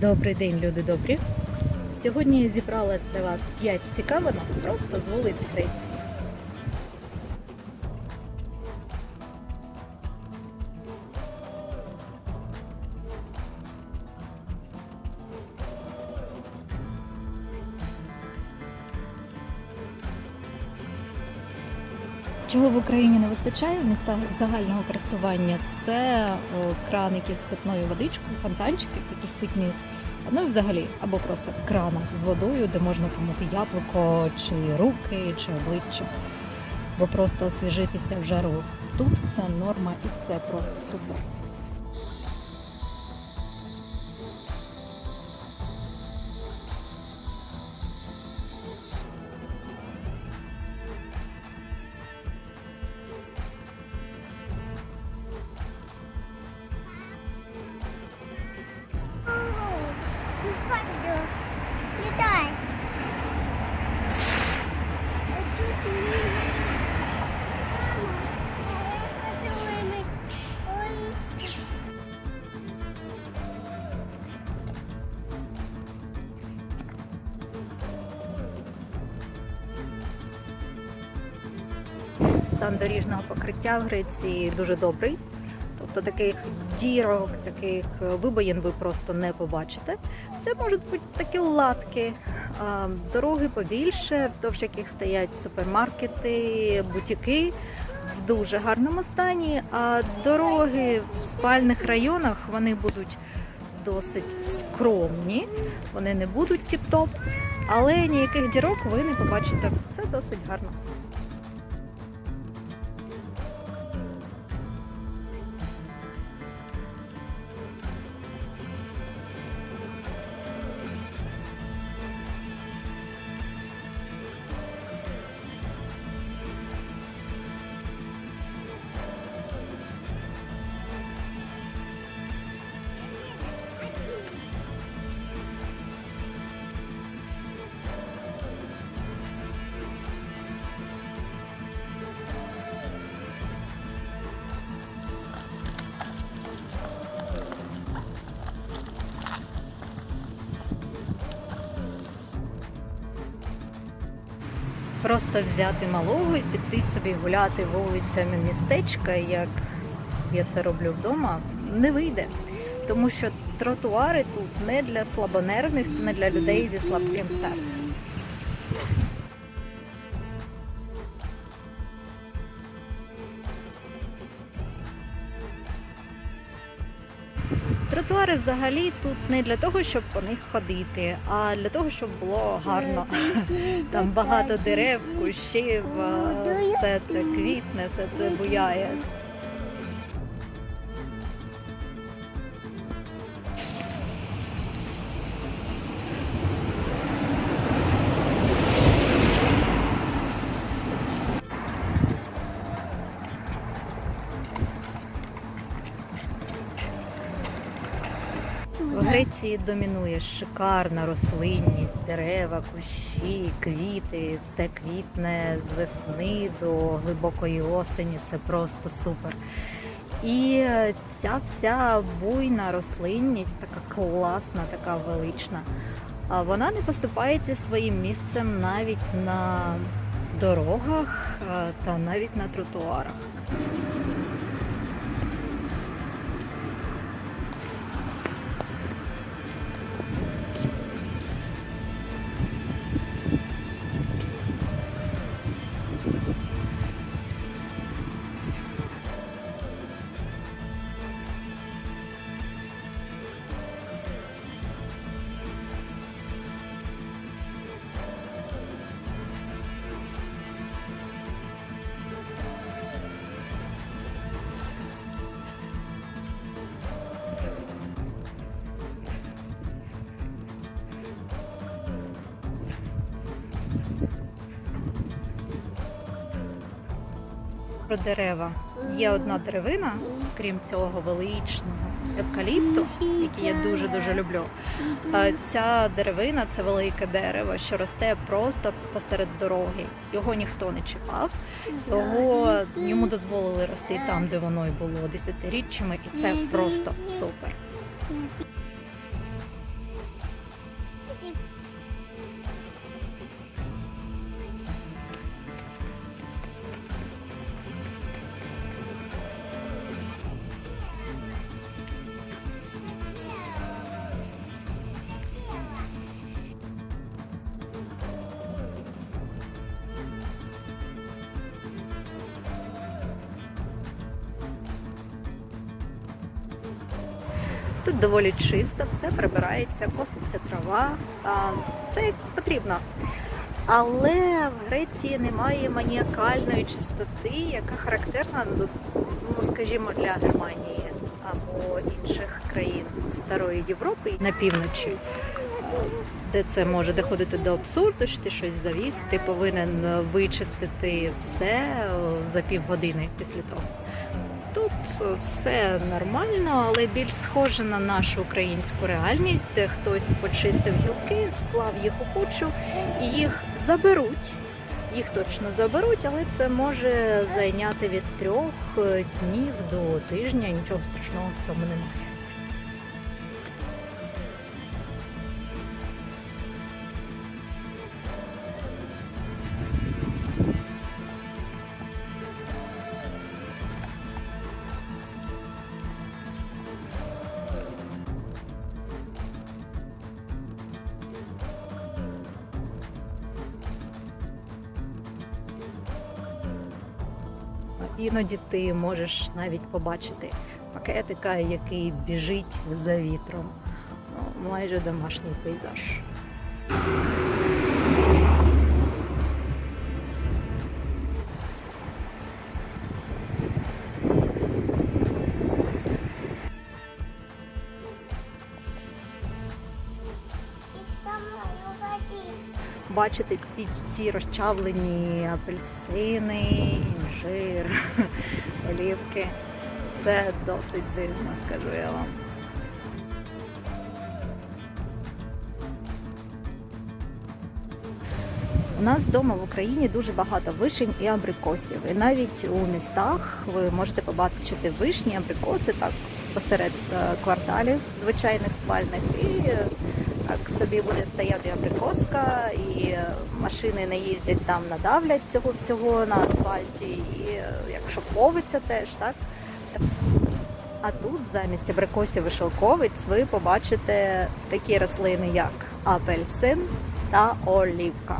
Добрий день, люди добрі. Сьогодні я зібрала для вас 5 цікавинок просто з вулиць Греції. Чого в Україні не вистачає в містах загального користування, це краників з питною водичкою, фонтанчиків, таких питні, Ну і взагалі, або просто крана з водою, де можна помити яблуко, чи руки, чи обличчя, бо просто освіжитися в жару. Тут це норма і це просто супер. Стан доріжного покриття в Греції дуже добрий. Тобто таких дірок, таких вибоїн ви просто не побачите. Це можуть бути такі латки, дороги побільше, вздовж яких стоять супермаркети, бутіки в дуже гарному стані. А дороги в спальних районах вони будуть досить скромні, вони не будуть тіп-топ, але ніяких дірок ви не побачите. Це досить гарно. Просто взяти малого і піти собі гуляти вулицями містечка, як я це роблю вдома, не вийде. Тому що тротуари тут не для слабонервних, не для людей зі слабким серцем. Тротуари взагалі тут не для того, щоб по них ходити, а для того, щоб було гарно. Там багато дерев, кущів, все це квітне, все це буяє. Греції домінує шикарна рослинність, дерева, кущі, квіти, все квітне з весни до глибокої осені. Це просто супер. І ця вся буйна рослинність, така класна, така велична. Вона не поступається своїм місцем навіть на дорогах та навіть на тротуарах. Дерева. Є одна деревина, крім цього величного евкаліпту, який я дуже-дуже люблю. Ця деревина це велике дерево, що росте просто посеред дороги. Його ніхто не чіпав. Його йому дозволили рости там, де воно й було десятиріччями, і це просто супер. Тут доволі чисто, все прибирається, коситься трава. Це потрібно. Але в Греції немає маніакальної чистоти, яка характерна, ну, ну, скажімо, для Германії або інших країн Старої Європи на півночі, де це може доходити до абсурду, що ти щось завіз, ти повинен вичистити все за півгодини після того. Тут все нормально, але більш схоже на нашу українську реальність, де хтось почистив гілки, склав їх у кучу і їх заберуть. Їх точно заберуть, але це може зайняти від трьох днів до тижня. Нічого страшного в цьому немає. Іноді ти можеш навіть побачити пакетика, який біжить за вітром. Ну, майже домашній пейзаж. Бачити всі ці розчавлені апельсини, інжир, олівки. Це досить дивно, скажу я вам. У нас вдома в Україні дуже багато вишень і абрикосів. І навіть у містах ви можете побачити вишні, абрикоси так посеред е, кварталів звичайних спальних. І так собі буде стояти абрикоска, і машини не їздять там, надавлять цього всього на асфальті. І е, якщо повиться теж, так. А тут замість абрикосів і шовковиць ви побачите такі рослини, як апельсин та олівка.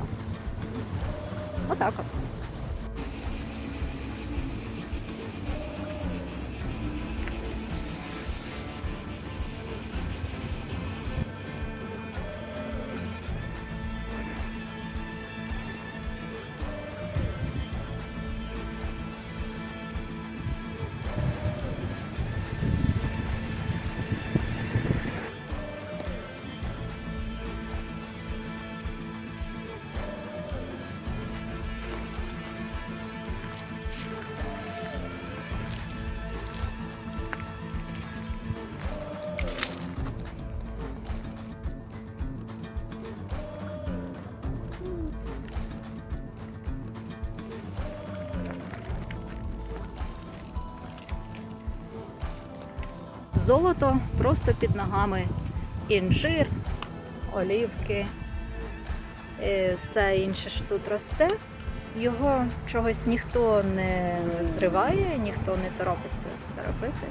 Отак от. Золото просто під ногами. Інжир, олівки, і все інше, що тут росте. Його чогось ніхто не зриває, ніхто не торопиться це робити.